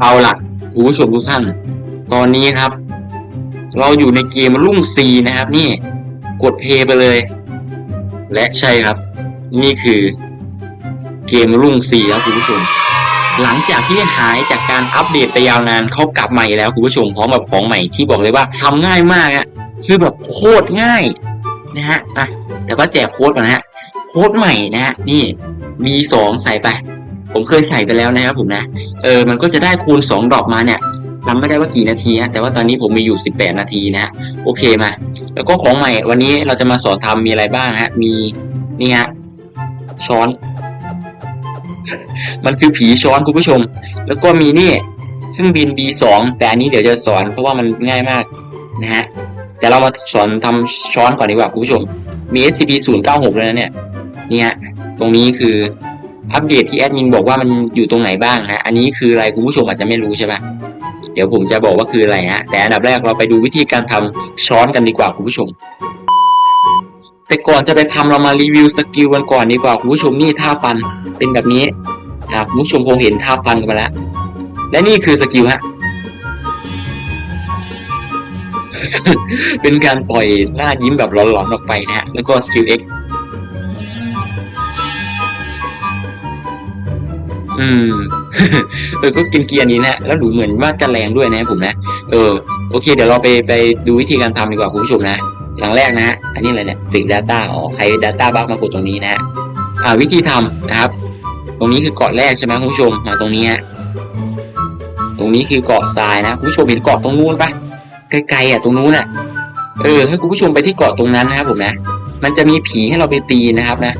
เอาล่ะคุณผู้ชมทุกท่าน ตอนนี้ครับ เราอยู่ในเกมรุ่งซีนะครับ นี่กดเพย์ไปเลย และใช่ครับ นี่คือเกมรุ่งซีครับคุณผู้ชม หลังจากที่หายจากการอัปเดตไปยาวนานเขากลับใหม่แล้วคุณผู้ชมพร้อมกับของใหม่ที่บอกเลยว่าทำง่ายมากอะคือแบบโคตรง่ายนะฮะอะแต่ว่าแจกโค้ดก่อนนะฮะโค้ดใหม่นะฮะนี่ B2 ใส่ไป ผมเคยใส่ไปแล้วนะครับผมนะ เออ มันก็จะได้คูณ 2 ดอกมาเนี่ยจำไม่ได้ว่ากี่นาทีฮะ แต่ว่าตอนนี้ผมมีอยู่ 18 นาทีนะฮะ โอเคมา แล้วก็ของใหม่วันนี้เราจะมาสอนทำมีอะไรบ้างฮะ มีนี่ฮะ ช้อน มันคือผีช้อนคุณผู้ชม แล้วก็มีนี่เครื่องบิน B2 แต่อันนี้เดี๋ยวจะสอนเพราะว่ามันง่ายมากนะฮะ แต่เรามาสอนทำช้อนก่อนดีกว่าคุณผู้ชม มี SCP 0 9 6แล้วนะเนี่ย นี่ฮะ ตรงนี้คือ อัปเดตที่แอดมินบอกว่ามันอยู่ตรงไหนบ้างฮะ อันนี้คืออะไรคุณผู้ชมอาจจะไม่รู้ใช่ปะเดี๋ยวผมจะบอกว่าคืออะไรฮะ แต่อันดับแรกเราไปดูวิธีการทำช้อนกันดีกว่าคุณผู้ชม แต่ก่อนจะไปทำเรามารีวิวสกิลกันก่อนดีกว่าคุณผู้ชมนี่ท่าฟันเป็นแบบนี้อ่าคุณผู้ชมคงเห็นท่าฟันกันไปแล้ว และนี่คือสกิลฮะ เป็นการปล่อยหน้ายิ้มแบบหลอนๆออกไปนะฮะ แล้วก็สกิล X อืม เออ ก็กินเกียร์นี้นะ แล้วดูเหมือนว่าจะแรงด้วยนะผมนะ เออ โอเค เดี๋ยวเราไปไปดูวิธีการทำดีกว่าคุณผู้ชมนะอย่างแรกนะ อันนี้อะไรเนี่ย Fix Data อ๋อ ใคร Data บ้ามากดตรงนี้นะ อ่า วิธีทำนะครับ ตรงนี้คือเกาะแรกใช่ไหมคุณผู้ชม มาตรงนี้ฮะ ตรงนี้คือเกาะทรายนะ คุณผู้ชมเห็นเกาะตรงนู้นปะไกลๆอะ ตรงนู้นอะ เออ ให้คุณผู้ชมไปที่เกาะตรงนั้นนะครับผมนะ มันจะมีผีให้เราไปตีนะครับนะ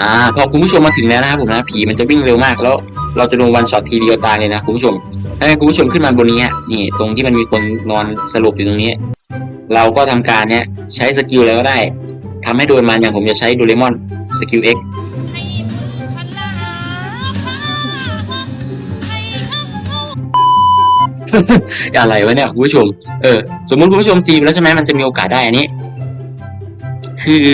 อ่าพอคุณผู้ชมมาถึงแล้วนะครับผมนะผีมันจะวิ่งเร็วมากแล้ว เราจะโดนวันช็อตทีเดียวตายเลยนะคุณผู้ชมให้คุณผู้ชมขึ้นมาบนนี้ฮะนี่ ตรงที่มันมีคนนอนสลบอยู่ตรงนี้ เราก็ทำการเนี้ยใช้สกิลอะไรก็ได้ทำให้โดนมันอย่างผมจะใช้โดเรมอนสกิล X ให้พลาให้อะไรวะเนี่ยคุณผู้ชม เออ สมมุติคุณผู้ชมตีไปแล้วใช่ไหมมันจะมีโอกาสได้อันนี้ คือ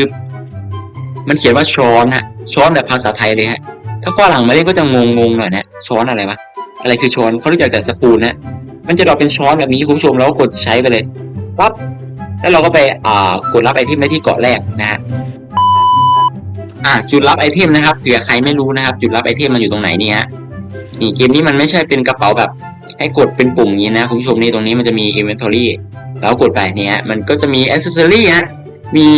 มันเขียนว่าช้อนฮะช้อนแบบภาษาไทยเลยฮะถ้าฝรั่งมาเล่นก็จะงงงหน่อยนะช้อนอะไรวะอะไรคือช้อนเขารู้จักแต่สปูนนะมันจะดรอปเป็นช้อนแบบนี้คุณผู้ชมแล้วก็กดใช้ไปเลยปั๊บแล้วเราก็ไปอ่ากดรับไอเทมได้ที่เกาะแรกนะฮะอ่าจุดรับไอเทมนะครับเผื่อใครไม่รู้นะครับ จุดรับไอเทมมันอยู่ตรงไหนเนี่ยฮะนี่เกมนี้มันไม่ใช่เป็นกระเป๋าแบบ ให้กดเป็นปุ่มอย่างนี้นะคุณผู้ชมนี่ตรงนี้มันจะมี inventory แล้วกดไปเนี่ยฮะมันก็จะมี accessory ฮะมี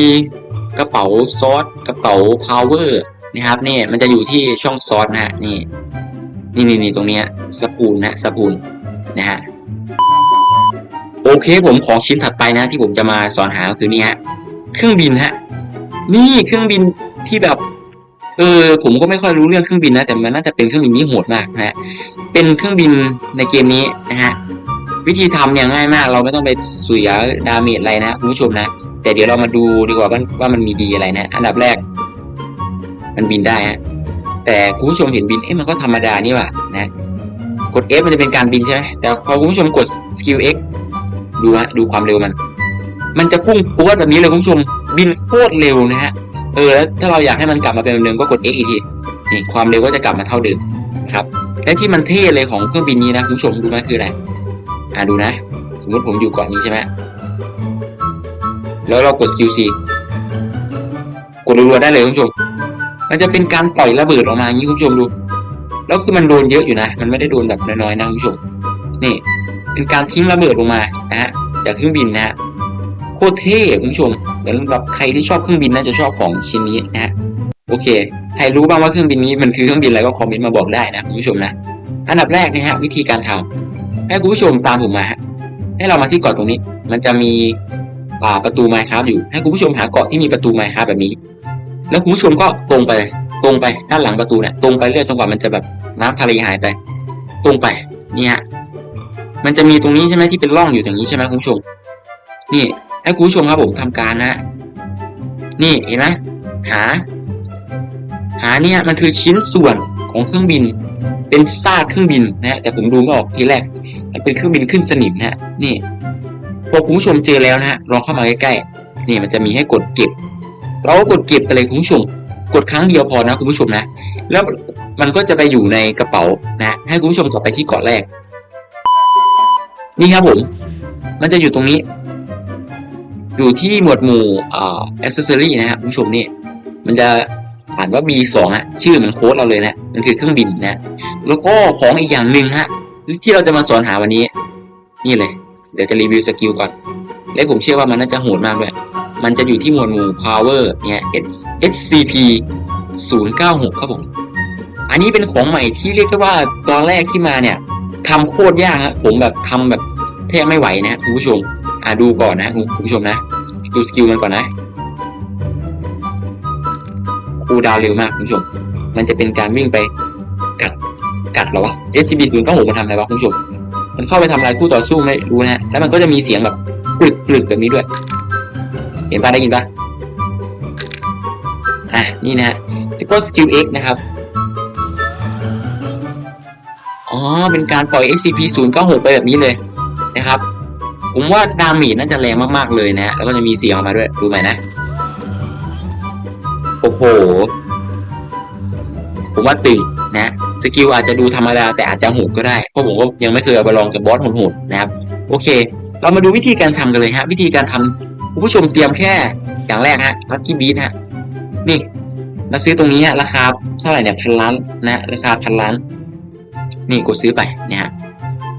กระเป๋าซอสกระเป๋า power นะครับนี่มันจะอยู่ที่ช่องซอสนะฮะนี่นี่นี่นี่ตรงเนี้ยสปูนนะสปูนนะฮะโอเคผมของชิ้นถัดไปนะ ที่ผมจะมาสอนหาก็คือนี่ฮะเครื่องบินฮะนี่เครื่องบินที่แบบเออผมก็ไม่ค่อยรู้เรื่องเครื่องบินนะแต่มันน่าจะเป็นเครื่องบินที่โหดมากนะฮะเป็นเครื่องบินในเกมนี้นะฮะวิธีทำเนี่ยง่ายมาก เราไม่ต้องไปเสียดาเมจอะไรนะคุณผู้ชมนะ แต่เดี๋ยวเรามาดูดีกว่าว่ามันมีดีอะไรนะ อันดับแรก มันบินได้ฮะแต่คุณผู้ชมเห็นบินเอ๊ะมันก็ธรรมดานี่หว่านะกด F มันจะเป็นการบินใช่ไหมแต่พอคุณผู้ชมกด skill X ดูฮะดูความเร็วมัน มันจะพุ่งปวดแบบนี้เลยคุณผู้ชมบินโคตรเร็วนะฮะเออแล้วถ้าเราอยากให้มันกลับมาเป็นเดิมก็กด X อีกทีนี่ความเร็วก็จะกลับมาเท่าเดิมครับและที่มันเท่เลยของเครื่องบินนี้นะคุณผู้ชมดูไหมคืออะไรอ่าดูนะ สมมติผมอยู่เกาะนี้ใช่ไหม แล้วเรากด skill C กดรัวๆได้เลยคุณผู้ชม มันจะเป็นการปล่อยระเบิดออกมาอย่างนี้คุณผู้ชมดู แล้วคือมันโดนเยอะอยู่นะ มันไม่ได้โดนแบบน้อยๆนะคุณผู้ชม นี่ เป็นการทิ้งระเบิดลงมานะฮะ จากเครื่องบินนะฮะ โคตรเท่คุณผู้ชมเดี๋ยวแบบใครที่ชอบเครื่องบินน่าจะชอบของชิ้นนี้นะฮะ โอเค ใครรู้บ้างว่าเครื่องบินนี้มันคือเครื่องบินอะไรก็คอมเมนต์มาบอกได้นะคุณผู้ชมนะ อันดับแรกนะฮะวิธีการทำให้คุณผู้ชมตามผมมาฮะให้เรามาที่เกาะตรงนี้ มันจะมี ประตูไมค์ครับอยู่ ให้คุณผู้ชมหาเกาะที่มีประตูไมค์ครับแบบนี้ แล้วคุณผู้ชมก็ตรงไป ตรงไปด้านหลังประตูเนี่ยตรงไปเรื่อยจนกว่ามันจะแบบน้ำทะเลหายไป ตรงไปนี่ฮะมันจะมีตรงนี้ใช่ไหมที่เป็นร่องอยู่อย่างนี้ใช่ไหมคุณผู้ชม นี่ ให้คุณผู้ชมครับผมทำการนะ นี่เห็นไหมหา หาเนี่ยมันคือชิ้นส่วนของเครื่องบิน เป็นซากเครื่องบินนะฮะแต่ผมดูไม่ออกทีแรกมันเป็นเครื่องบินขึ้นสนิมนะฮะนี่ พอคุณผู้ชมเจอแล้วนะฮะลองเข้ามาใกล้ๆนี่มันจะมีให้กดเก็บ เราก็กดเก็บไปเลยคุณผู้ชม กดครั้งเดียวพอนะคุณผู้ชมนะ แล้วมันก็จะไปอยู่ในกระเป๋านะให้คุณผู้ชมกลับไปที่เกาะแรก นี่ครับผม มันจะอยู่ตรงนี้ อยู่ที่หมวดหมู่อ่า accessory นะฮะคุณผู้ชมนี่ มันจะอ่านว่า B2 ฮะชื่อมันโค้ดเราเลยนะมันคือเครื่องบินนะ แล้วก็ของอีกอย่างหนึ่งฮะที่เราจะมาสอนหาวันนี้ นี่เลย เดี๋ยวจะรีวิวสกิลก่อน และผมเชื่อว่ามันน่าจะโหดมากด้วยมันจะอยู่ที่หมวดหมู่ power เนี่ย SCP 096 ครับผม อันนี้เป็นของใหม่ที่เรียกได้ว่าตอนแรกที่มาเนี่ยทำโคตรยากฮะผมแบบทำแบบแทบไม่ไหวนะคุณผู้ชม อ่าดูก่อนนะคุณผู้ชมนะ ดูสกิลมันก่อนนะคูดาวเร็วมากคุณผู้ชม มันจะเป็นการวิ่งไปกัดกัดหรอวะ SCP 096มันทำอะไรวะคุณผู้ชม มันเข้าไปทำอะไรคู่ต่อสู้ไม่รู้นะฮะแล้วมันก็จะมีเสียงแบบกรึกกรึกแบบนี้ด้วย เห็นปะได้ยินปะอะนี่นะฮะแล้วก็สกิล X นะครับอ๋อเป็นการปล่อย SCP 096ไปแบบนี้เลยนะครับ ผมว่าดามจน่าจะแรงมากๆเลยนะ แล้วก็จะมีเสียงออกมาด้วยดูไหมนะ โอ้โห ผมว่าตึง สกิลอาจจะดูธรรมดาแต่อาจจะโหดก็ได้ เพราะผมก็ยังไม่เคยเอาไปลองกับบอสโหดๆนะครับ โอเค เรามาดูวิธีการทำกันเลยฮะ วิธีการทำคุณผู้ชมเตรียมแค่อย่างแรกฮะลัคกี้บีทฮะ นี่มาซื้อตรงนี้ฮะราคาเท่าไหร่เนี่ยพันล้านนะราคาพันล้าน นี่กดซื้อไปเนี่ยฮะ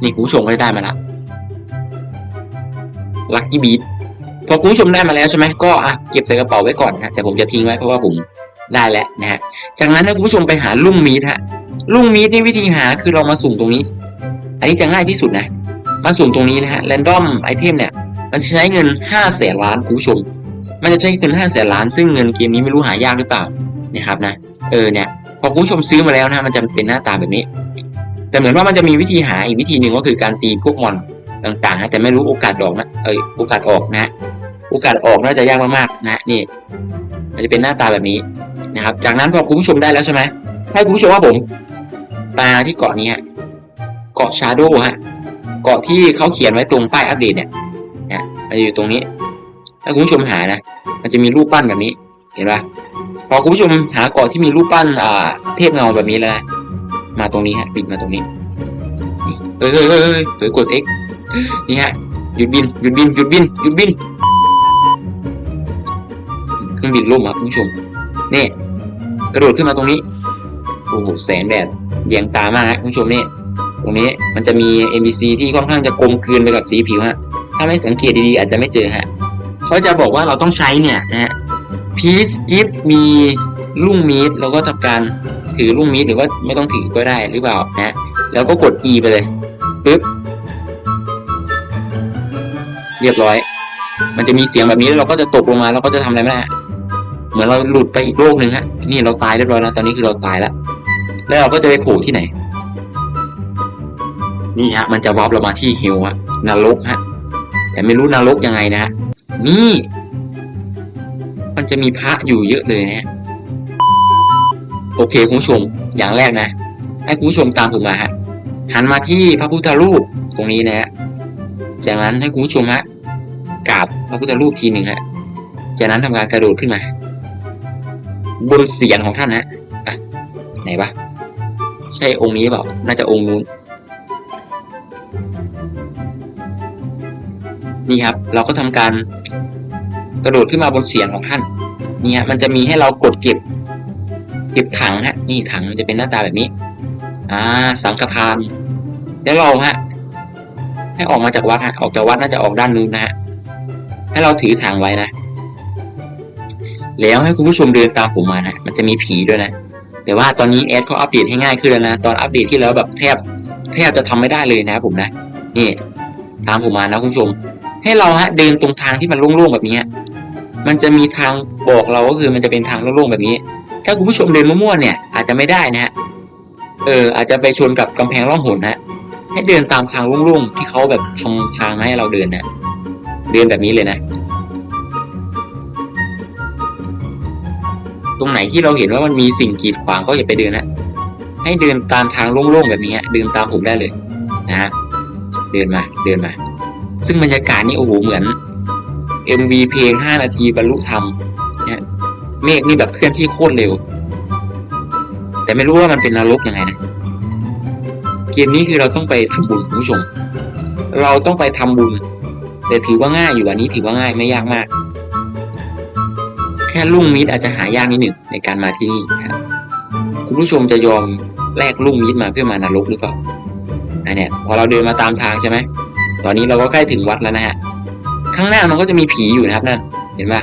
นี่คุณผู้ชมก็ได้มาละลัคกี้บีทพอคุณผู้ชมได้มาแล้วใช่ไหมก็อะเก็บใส่กระเป๋าไว้ก่อนฮะแต่ผมจะทิ้งไว้เพราะว่าผมได้แล้วนะฮะจากนั้นให้คุณผู้ชมไปหาลุ่มมีดฮะ ลุ่มมีดนี่วิธีหาคือเรามาสุ่มตรงนี้ อันนี้จะง่ายที่สุดนะ มาสุ่มตรงนี้นะฮะแรนดอมไอเทมเนี่ย มันใช้เงินห้าแสนล้านคุณผู้ชม มันจะใช้เงินห้าแสนล้าน ซึ่งเงินเกมนี้ไม่รู้หายากหรือเปล่านะครับนะ เออเนี่ยพอคุณผู้ชมซื้อมาแล้วนะมันจะเป็นหน้าตาแบบนี้ แต่เหมือนว่ามันจะมีวิธีหาอีกวิธีหนึ่งก็คือการตีพวกมอนต่างๆนะแต่ไม่รู้โอกาสดอกนะเอยโอกาสออกนะ โอกาสออกน่าจะยากมากๆนะนี่ มันจะเป็นหน้าตาแบบนี้นะครับ จากนั้นพอคุณผู้ชมได้แล้วใช่ไหมให้คุณผู้ชมว่าผม ตาที่เกาะนี้เกาะชาร์โดฮะเกาะที่เขาเขียนไว้ตรงป้ายอัปเดตเนี่ยเนี่ยมันจะอยู่ตรงนี้ ถ้าคุณผู้ชมหานะ มันจะมีรูปปั้นแบบนี้ เห็นปะพอคุณผู้ชมหาเกาะที่มีรูปปั้นอ่าเทพเงาแบบนี้แล้วนะมาตรงนี้ฮะบินมาตรงนี้เฮ้ยเฮ้ยเฮ้ยเฮ้ยเฮ้ยกด X นี่ฮะหยุดบินหยุดบินหยุดบินหยุดบินเครื่องบินล่มครับคุณผู้ชมนี่กระโดดขึ้นมาตรงนี้โอ้โหแสงแดด เบียงตามากฮะคุณผู้ชมนี่ตรงนี้มันจะมี NPC ที่ค่อนข้างจะกลมกลืนไปกับสีผิวฮะถ้าไม่สังเกตดีๆอาจจะไม่เจอฮะเขาจะบอกว่าเราต้องใช้เนี่ยนะฮะ peace gift มีลุ่งมีดแล้วก็ทำการถือลุ่งมีดหรือว่าไม่ต้องถือก็ได้หรือเปล่านะฮะแล้วก็กด E ไปเลยปึ๊บเรียบร้อย มันจะมีเสียงแบบนี้แล้วเราก็จะตกลงมาแล้วก็จะทำอะไรไม่ได้เหมือนเราหลุดไปอีกโลกหนึ่งฮะนี่เราตายเรียบร้อยแล้วตอนนี้คือเราตายแล้ว แล้วเราก็จะไปโผล่ที่ไหน นี่ฮะ มันจะวาร์ปเรามาที่เฮลฮะนรกฮะ แต่ไม่รู้นรกยังไงนะนี่ มันจะมีพระอยู่เยอะเลยนะฮะโอเคคุณผู้ชมอย่างแรกนะ ให้คุณผู้ชมตามผมมาฮะหันมาที่พระพุทธรูปตรงนี้นะฮะจากนั้นให้คุณผู้ชมฮะกราบพระพุทธรูปทีหนึ่งฮะ จากนั้นทำการกระโดดขึ้นมา บนเสียรของท่านฮะอะไหนวะ ใช่องค์นี้เปล่า น่าจะองค์นู้น นี่ครับ เราก็ทำการกระโดดขึ้นมาบนเสียรของท่าน นี่ฮะ มันจะมีให้เรากดเก็บ เก็บถังฮะ นี่ถังมันจะเป็นหน้าตาแบบนี้ อ่า สังฆทาน แล้วเราฮะ ให้ออกมาจากวัดฮะ ออกจากวัดน่าจะออกด้านนู้นนะฮะ ให้เราถือถังไว้นะ แล้วให้คุณผู้ชมเดินตามผมมานะ มันจะมีผีด้วยนะ แต่ว่าตอนนี้แอดเขาอัปเดตให้ง่ายขึ้นแล้วนะ ตอนอัปเดตที่แล้วแบบแทบแทบจะทำไม่ได้เลยนะผมนะ นี่ ตามผมมานะคุณผู้ชม ให้เราฮะเดินตรงทางที่มันโล่งๆแบบนี้ มันจะมีทางบอกเราก็คือมันจะเป็นทางโล่งๆแบบนี้ ถ้าคุณผู้ชมเดินมั่วๆเนี่ย อาจจะไม่ได้นะฮะ เออ อาจจะไปชนกับกำแพงร่องหนนะให้เดินตามทางโล่งๆที่เขาแบบทำทางให้เราเดินนะเดินแบบนี้เลยนะ ตรงไหนที่เราเห็นว่ามันมีสิ่งกีดขวางก็อย่าไปเดินนะให้เดินตามทางโล่งๆแบบนี้ฮะเดินตามผมได้เลยนะฮะเดินมาเดินมา ซึ่งบรรยากาศนี่โอ้โหเหมือน MV เพลง 5 นาทีบรรลุธรรมเนี่ยเมฆนี่แบบเคลื่อนที่โคตรเร็ว แต่แต่ไม่รู้ว่ามันเป็นนรกยังไงนะเกมนี้คือเราต้องไปทำบุญคุณผู้ชม เราต้องไปทำบุญ แต่ถือว่าง่ายอยู่อันนี้ถือว่าง่ายไม่ยากมาก แค่ลุ่งมิดอาจจะหายากนิดหนึ่งในการมาที่นี่นะครับคุณผู้ชมจะยอมแลกลุ่งมิดมาเพื่อมานรกหรือเปล่าอันเนี้ยพอเราเดินมาตามทางใช่ไหมตอนนี้เราก็ใกล้ถึงวัดแล้วนะฮะข้างหน้ามันก็จะมีผีอยู่นะครับนั่นเห็นปะ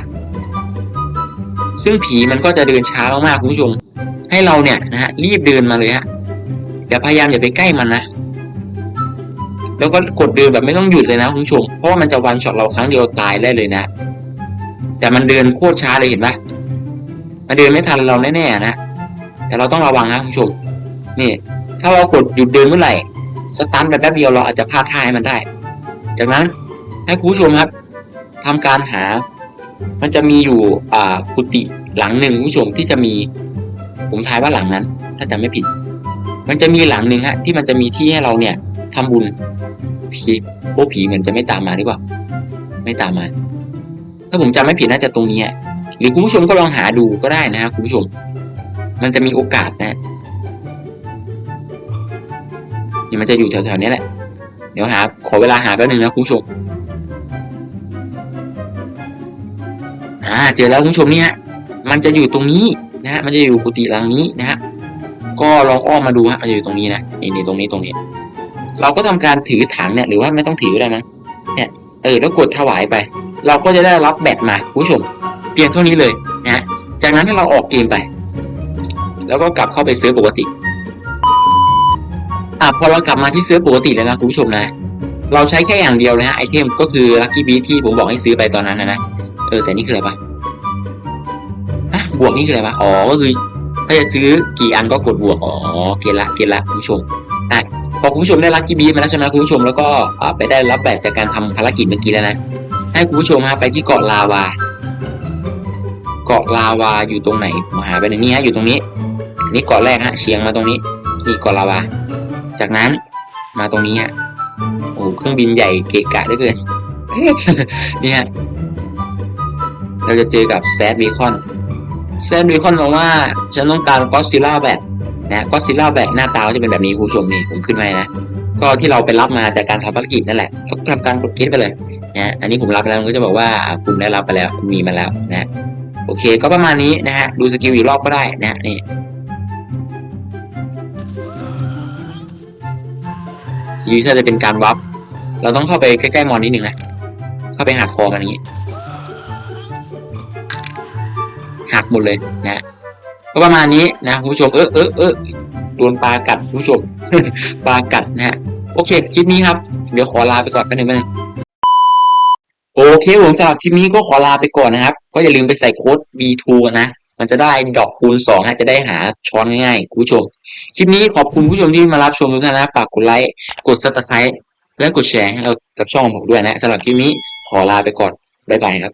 ซึ่งผีมันก็จะเดินช้ามากๆคุณผู้ชม ให้เราเนี่ยนะฮะรีบเดินมาเลยฮะอย่าพยายามอย่าไปใกล้มันนะแล้วก็กดเดินแบบไม่ต้องหยุดเลยนะคุณผู้ชมเพราะว่ามันจะวันช็อตเราครั้งเดียวตายได้เลยนะ แต่มันเดินโคตรช้าเลยเห็นปะมันเดินไม่ทันเราแน่ๆนะ แต่เราต้องระวังนะคุณผู้ชม นี่ ถ้าเรากดหยุดเดินเมื่อไหร่ สตันแบบแป๊บเดียวเราอาจจะพลาดท่าให้มันได้ จากนั้นให้คุณผู้ชมครับทำการหา มันจะมีอยู่อ่ากุฏิหลังหนึ่งคุณผู้ชมที่จะมี ผมทายว่าหลังนั้น ถ้าจำไม่ผิด มันจะมีหลังหนึ่งฮะ ที่มันจะมีที่ให้เราเนี่ยทำบุญผีโอ้ผีเหมือนจะไม่ตามมาหรือเปล่า ไม่ตามมา ถ้าผมจำไม่ผิดน่าจะตรงนี้อะหรือคุณผู้ชมก็ลองหาดูก็ได้นะครับคุณผู้ชม มันจะมีโอกาสนะนี่มันจะอยู่แถวๆนี้แหละ เดี๋ยวหา ขอเวลาหาแป๊บนึงนะคุณผู้ชมอ่าเจอแล้วคุณผู้ชมเนี่ยมันจะอยู่ตรงนี้นะฮะมันจะอยู่กุฏิหลังนี้นะฮะก็ลองอ้อมมาดูฮะมันจะอยู่ตรงนี้นะนี่ตรงนี้ตรงนี้ เราก็ทำการถือถังเนี่ยหรือว่าไม่ต้องถือก็ได้มั้ง เออแล้วกดถวายไป เราก็จะได้รับแบตมาคุณผู้ชม เพียงเท่านี้เลยนะฮะจากนั้นให้เราออกเกมไป แล้วก็กลับเข้าไปซื้อปกติอะพอเรากลับมาที่ซื้อปกติแล้วนะคุณผู้ชมนะ เราใช้แค่อย่างเดียวเลยฮะไอเทมก็คือลัคกี้บีที่ผมบอกให้ซื้อไปตอนนั้นนะนะเออแต่นี่คืออะไรปะอะบวกนี่คืออะไรปะอ๋อก็คือถ้าจะซื้อกี่อันก็กดบวกอ๋อเกละเกละคุณผู้ชมอะ อคุณผู้ชมได้ลัคกี้บีมาแล้วใช่ไหมคุณผู้ชมแล้วก็ไปได้รับแบบจากการทำภารกิจเมื่อกี้แล้วนะ ให้คุณผู้ชมฮะไปที่เกาะลาวา เกาะลาวาอยู่ตรงไหนผมหาไปในนี้ฮะอยู่ตรงนี้ นี่เกาะแรกฮะเฉียงมาตรงนี้ นี่เกาะลาวา จากนั้นมาตรงนี้ฮะโอ้เครื่องบินใหญ่เกะกะเหลือเกินนี่ฮะเราจะเจอกับแซดบีคอนแซดบีคอนบอกว่าฉันต้องการก็ซิล่าแบท นะก็ซิล่าแบทหน้าตาก็จะเป็นแบบนี้คุณผู้ชมนี่ผมขึ้นมานะ ก็ที่เราไปรับมาจากการทำภารกิจนั่นแหละก็ทำการกดคลิกไปเลยนะอันนี้ผมรับแล้วมันก็จะบอกว่าคุณได้รับไปแล้วคุณมีมาแล้วนะโอเคก็ประมาณนี้นะฮะดูสกิลอีกรอบก็ได้นะนี่สกิลจะเป็นการวับเราต้องเข้าไปใกล้ๆมอนนิดหนึ่งนะเข้าไปหักคอกันอย่างนี้หักหมดเลยนะ ก็ประมาณนี้นะคุณผู้ชมเออเออเออโดนปลากัดคุณผู้ชมปลากัดนะฮะโอเคคลิปนี้ครับ เดี๋ยวขอลาไปก่อนแป๊บนึงแป๊บนึงโอเคผมสำหรับคลิปนี้ก็ขอลาไปก่อนนะครับ ก็อย่าลืมไปใส่โค้ด B2 กันนะมันจะได้ดอกคูณสองฮะจะได้หาช้อนง่ายๆคุณผู้ชม คลิปนี้ขอบคุณผู้ชมที่มารับชมทุกท่านนะ ฝากกดไลค์กดซับสไครต์และกดแชร์ให้เรากับช่องของผมด้วยนะสำหรับคลิปนี้ขอลาไปก่อนบ๊ายบายครับ